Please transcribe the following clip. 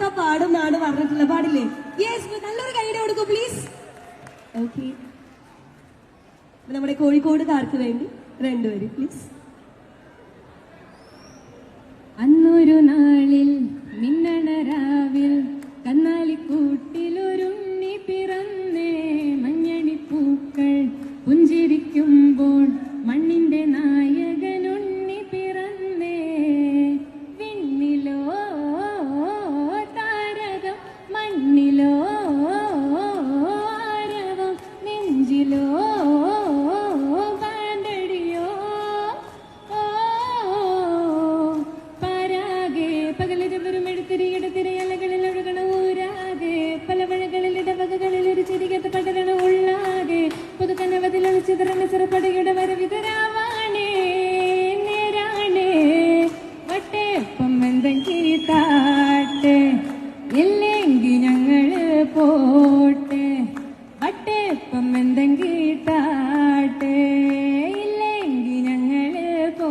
എടുത്ത പാടുന്നാണ് പറഞ്ഞിട്ടുള്ള പാടില്ലേ? യെസ് നല്ലൊരു കൈയുടെ കൊടുക്കൂ പ്ലീസ് ഓക്കെ നമ്മുടെ കോഴിക്കോടുകാർക്ക് വേണ്ടി രണ്ടുപേര് പ്ലീസ് അന്നൊരു നാളിൽ ഒരു പകരണ ഉള്ളാകെ പുതുക്കനവതിൽ ചിതറണ ചെറുപടയുടെ വരവിതരാവാണേ നേരാണേ. വട്ടേപ്പം എന്തെങ്കിലും താട്ടെ ഇല്ലെങ്കിൽ ഞങ്ങൾ പോട്ടെ. വട്ടേപ്പം താട്ടെ ഇല്ലെങ്കിൽ ഞങ്ങൾ പോ